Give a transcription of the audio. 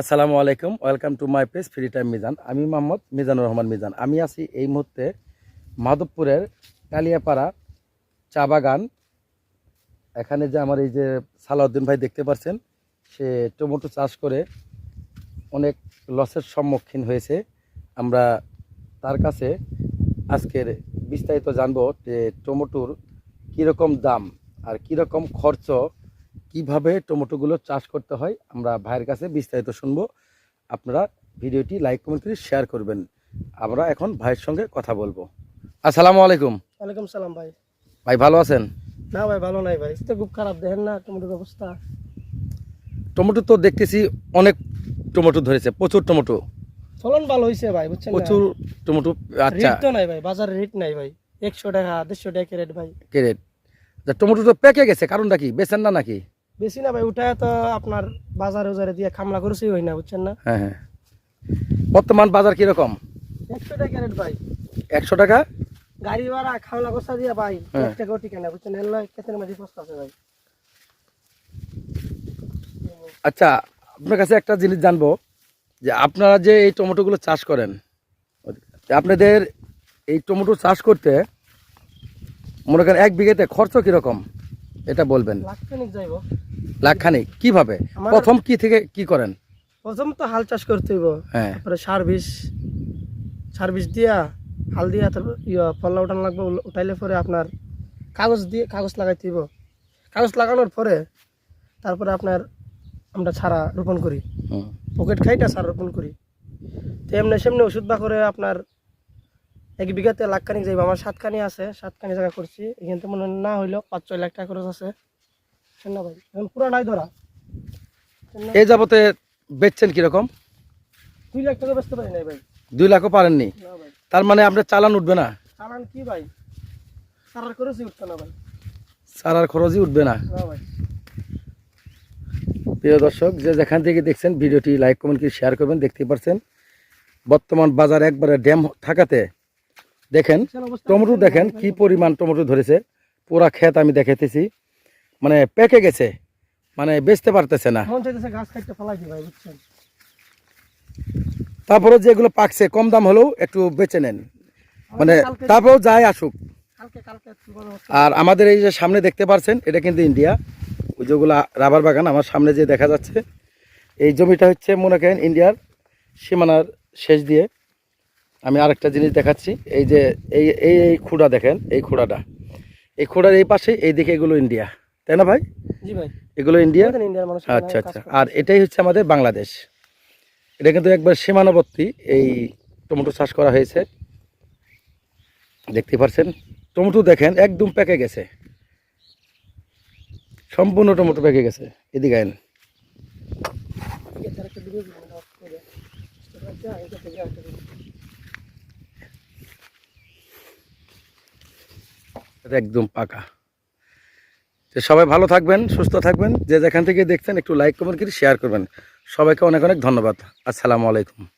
আসসালামু আলাইকুম, welcome to my page free time Mizan. আমি মোহাম্মদ মিজানুর রহমান মিজান। আমি আছি এই মুহূর্তে মাধবপুরের কালিয়াপাড়া চা বাগান। এখানে যে আমার এই যে সালাউদ্দিন ভাই দেখতে পাচ্ছেন সে টমেটো চাষ করে অনেক লসের সম্মুখীন হয়েছে। আমরা তার কাছে আজকের বিস্তারিত জানব যে টমেটোর কীরকম দাম আর কীরকম খরচ কীভাবে টমেটোগুলো চাষ করতে হয় আমরা ভাইয়ের কাছে বিস্তারিত শুনব। আপনারা ভিডিওটি লাইক কমেন্ট করে শেয়ার করবেন। আমরা এখন ভাইয়ের সঙ্গে কথা বলব। আসসালামু আলাইকুম। ওয়ালাইকুম সালাম ভাই। ভাই ভালো আছেন? না ভাই ভালো নাই ভাই। তো খুব খারাপ দেখেন না টমেটোর অবস্থা। টমেটো তো দেখতেছি অনেক টমেটো ধরেছে প্রচুর টমেটো। ফলন ভালো হয়েছে ভাই বুঝছেন প্রচুর টমেটো আচ্ছা। রেট তো নাই ভাই বাজারে রেট নাই ভাই। একশো টাকা দেড়শো টাকা রেট ভাই। কেরেট টমেটো তো পেকে গেছে কারণটা কি? বেচেন না নাকি? বেশি না ভাই উঠায় তো আপনার বাজার উজারে দিয়ে খামলা করেছি হয় না বুঝছেন না? হ্যাঁ হ্যাঁ। বর্তমান বাজার কীরকম? একশো টাকা রেট ভাই। একশো টাকা? গাড়ি ভাড়া খামলা করছা দিয়া ভাই হ্যাঁ। এক টাকাও টিকে না বুঝছেন? এর লয় কেতের মাঝে সস্তা আছে ভাই। আচ্ছা আপনার কাছে একটা জিনিস জানব যে আপনারা যে এই টমেটোগুলো চাষ করেন আপনাদের এই টমেটো চাষ করতে মনে করেন এক বিঘাতে খরচ কীরকম? এটা বলবেন। লাখখানিক যাইব। কীভাবে? প্রথম কি থেকে কি করেন? প্রথম তো হাল চাষ করতে হইব। হ্যাঁ। তারপরে সার বিষ সার বিষ দিয়া হাল দিয়া তারপর ইয়া পল্লা উঠানো লাগবে উঠাইলে পরে আপনার কাগজ দিয়ে কাগজ লাগাইতে হইব। কাগজ লাগানোর পরে তারপরে আপনার আমরা ছাড়া রোপণ করি। পকেট খাইটা সার রোপণ করি। তো এমনি সেমনি ওষুধ বা করে আপনার এক বিঘাতে লাখখানিক যাইব? আমার সাতখানি আছে সাতখানি জায়গা করছি। এখান থেকে মনে না হইলেও পাঁচ ছয় লাখ টাকা খরচ আছে। না ভাই এখন পুরো নাই ধরা। এই যাবতে বেচছেন কীরকম? দুই লাখ টাকা বেচতে পারি নাই ভাই। দুই লাখও পারেননি? তার মানে আপনার চালান উঠবে না? চালান কি ভাই? সারার করেছি উঠতো না ভাই। সারার খরচই উঠবে না? ভাই। প্রিয় দর্শক যে যেখান থেকে দেখছেন ভিডিওটি লাইক কমেন্ট করে শেয়ার করবেন দেখতে পারছেন। বর্তমান বাজার একবারে ড্যাম থাকাতে দেখেন টমেটো দেখেন কি পরিমাণ টমেটো ধরেছে। পুরা ক্ষেত আমি দেখাইতেছি মানে পেকে গেছে। মানে বেচতে পারতেছে না। তারপরে যেগুলো পাকছে কম দাম হলেও একটু বেচে নেন। মানে তারপরেও যাই আসুক। আর আমাদের এই যে সামনে দেখতে পাচ্ছেন এটা কিন্তু ইন্ডিয়া। ওই যেগুলো রাবার বাগান আমার সামনে যে দেখা যাচ্ছে এই জমিটা হচ্ছে মনে করেন ইন্ডিয়ার সীমানার শেষ দিয়ে। আমি আরেকটা জিনিস দেখাচ্ছি। এই যে এই এই এই খুঁড়া দেখেন এই খুঁড়াটা। এই খুঁড়ার এই পাশে এই দিকে এগুলো ইন্ডিয়া। তাই না ভাই? জি ভাই। এগুলো ইন্ডিয়া? আচ্ছা আচ্ছা। আর এটাই হচ্ছে আমাদের বাংলাদেশ। এটা কিন্তু একবার সীমানাবর্তী এই টমেটো চাষ করা হয়েছে। দেখতে পাচ্ছেন টমেটো দেখেন একদম পেকে গেছে। সম্পূর্ণ টমেটো পেকে গেছে। এদিকে আইন। এটা একদম পাকা। তো সবাই ভালো থাকবেন, সুস্থ থাকবেন। যে যেখান থেকে দেখছেন একটু লাইক কমেন্ট করে শেয়ার করবেন। সবাইকে অনেক অনেক ধন্যবাদ। আসসালামু আলাইকুম।